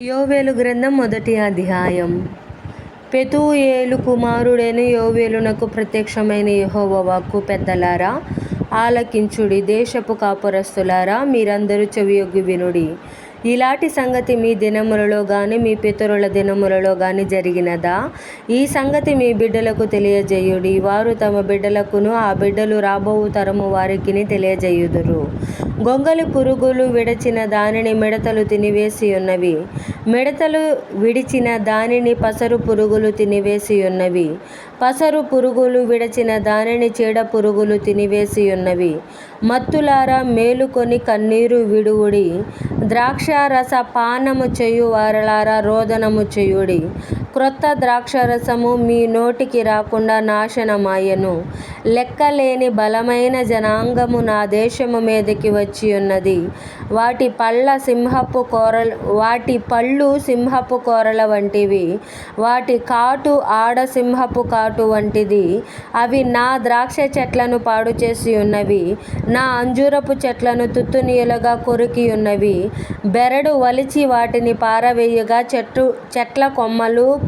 యోవేలు గ్రంథం మొదటి అధ్యాయం. పెతూయేలు కుమారుడైన యోవేలునకు ప్రత్యక్షమైన యహోవవాకు పెద్దలారా ఆలకించుడి దేశపు కాపురస్తులారా మీరందరూ చెవియొగ్గి వినుడి. ఇలాంటి సంగతి మీ దినములలో కానీ మీ పితరుల దినములలో కానీ జరిగినదా? ఈ సంగతి మీ బిడ్డలకు తెలియజేయుడి. వారు తమ బిడ్డలకును ఆ బిడ్డలు రాబోవు తరము వారికిని తెలియజేయుదురు. గొంగలి పురుగులు విడచిన దానిని మిడతలు తినివేసి ఉన్నవి మిడతలు విడిచిన దానిని పసరు పురుగులు తినివేసి ఉన్నవి పసరు పురుగులు విడచిన దానిని చీడ పురుగులు తినివేసి ఉన్నవి మత్తులారా మేలుకొని కన్నీరు విడువుడి. ద్రాక్షారస పానము చేయు వారలారా రోదనము చేయుడి. క్రొత్త ద్రాక్షరసము మీ నోటికి రాకుండా నాశనమాయెను. లెక్కలేని బలమైన జనాంగము నా దేశము మీదకి వచ్చి ఉన్నది వాటి పళ్ళ సింహపు కోరలు వాటి పళ్ళు సింహపు కోరల వంటివి. వాటి కాటు ఆడ సింహపు కాటు వంటిది. అవి నా ద్రాక్ష చెట్లను పాడు చేసి ఉన్నవి. నా అంజూరపు చెట్లను తుత్తునీయులుగా కొరికి ఉన్నవి. బెరడు వలిచి వాటిని పారవేయగా చెట్టు చెట్ల కొమ్మలు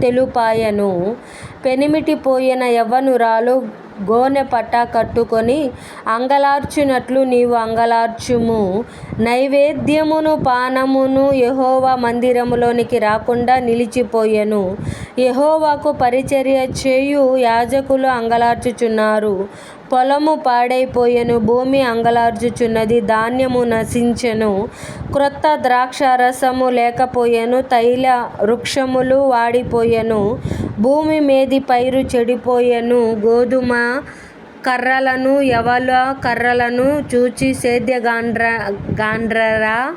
తెలుపాయెను. పెనిమిటి పోయిన యవ్వనురాలు గోనె పట్టా కట్టుకొని అంగలార్చునట్లు నీవు అంగలార్చుము. నైవేద్యమును పానమును యహోవా మందిరములోనికి రాకుండా నిలిచిపోయెను. యహోవాకు పరిచర్య చేయు యాజకులు అంగలార్చుచున్నారు. పొలము పాడైపోయెను భూమి అంగలార్చుచున్నది ధాన్యము నశించెను క్రొత్త ద్రాక్షారసము లేకపోయెను తైల వృక్షములు వాడిపోయెను భూమి మీది పైరు చెడిపోయెను గోధుమ కర్రలను యవల కర్రలను చూచి సేద్యగాండ్ర గాండ్రరా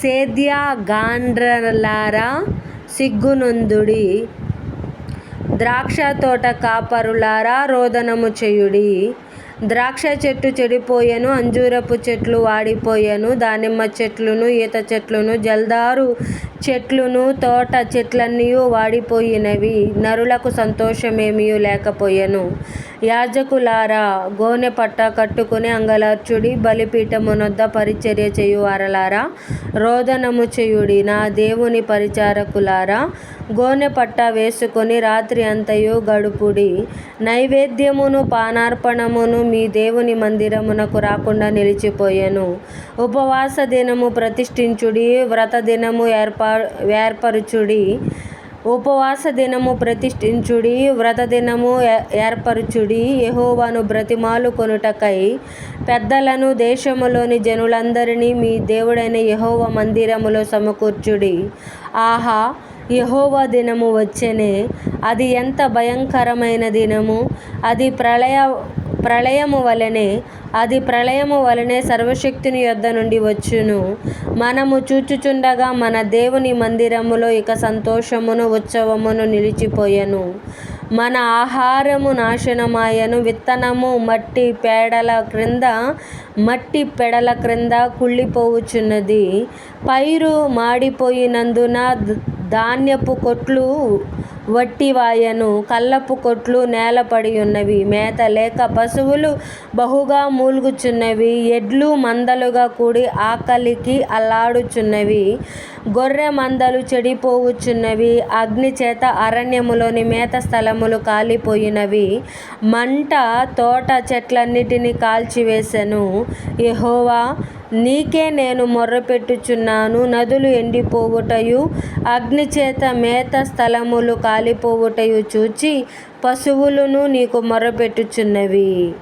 సేద్యగాండ్రలారా సిగ్గునందుడి. ద్రాక్ష తోట కాపరులారా రోదనము చేయుడి. ద్రాక్ష చెట్టు చెడిపోయెను అంజూరపు చెట్లు వాడిపోయెను దానిమ్మ చెట్లును ఈత చెట్లును జల్దారు చెట్లును తోట చెట్లన్నీ వాడిపోయినవి. నరులకు సంతోషమేమీ లేకపోయెను. యాజకులారా గోనె పట్ట కట్టుకుని అంగలార్చుడి బలిపీఠమునొద్ద పరిచర్య చేయువారలారా? రోదనము చేయుడి నా దేవుని పరిచారకులారా? గోనె పట్ట వేసుకొని రాత్రి అంతయు గడుపుడి. నైవేద్యమును పానార్పణమును మీ దేవుని మందిరమునకు రాకుండా నిలిచిపోయాను. ఉపవాస దినము ప్రతిష్ఠించుడి వ్రత దినము ఏర్పా ఏర్పరచుడి. ఉపవాస దినము ప్రతిష్ఠించుడి వ్రత దినము ఏర్పరచుడి. యహోవాను బ్రతిమాలు కొనుటకై పెద్దలను దేశములోని జనులందరినీ మీ దేవుడైన యహోవ మందిరములో సమకూర్చుడి. ఆహా యహోవా దినము వచ్చెనే. అది ఎంత భయంకరమైన దినము. అది ప్రళయ ప్రళయము వలనే అది ప్రళయము వలనే సర్వశక్తిని యొద్ద నుండి వచ్చును. మనము చూచుచుండగా మన దేవుని మందిరములో ఇక సంతోషమును ఉత్సవమును నిలిచిపోయెను. మన ఆహారము నాశనమాయను. విత్తనము మట్టి పేడల క్రింద మట్టి పెడల క్రింద కుళ్ళిపోవుచున్నది. పైరు మాడిపోయినందున ధాన్యపు కొట్లు వట్టివాయను కళ్ళపు కొట్లు నేలపడి ఉన్నవి మేత లేక పశువులు బహుగా మూల్గుచున్నవి. ఎడ్లు మందలుగా కూడి ఆకలికి అల్లాడుచున్నవి. గొర్రె మందలు చెడిపోవుచున్నవి. అగ్ని చేత అరణ్యములోని మేత స్థలములు కాలిపోయినవి. మంట తోట చెట్లన్నిటిని కాల్చివేశను యహోవా నీకే నేను మొర్రపెట్టుచున్నాను. నదులు ఎండిపోవుటయు అగ్నిచేత మేత స్థలములు కాలిపోవుటయు చూచి పశువులును నీకు మొర్రపెట్టుచున్నవి.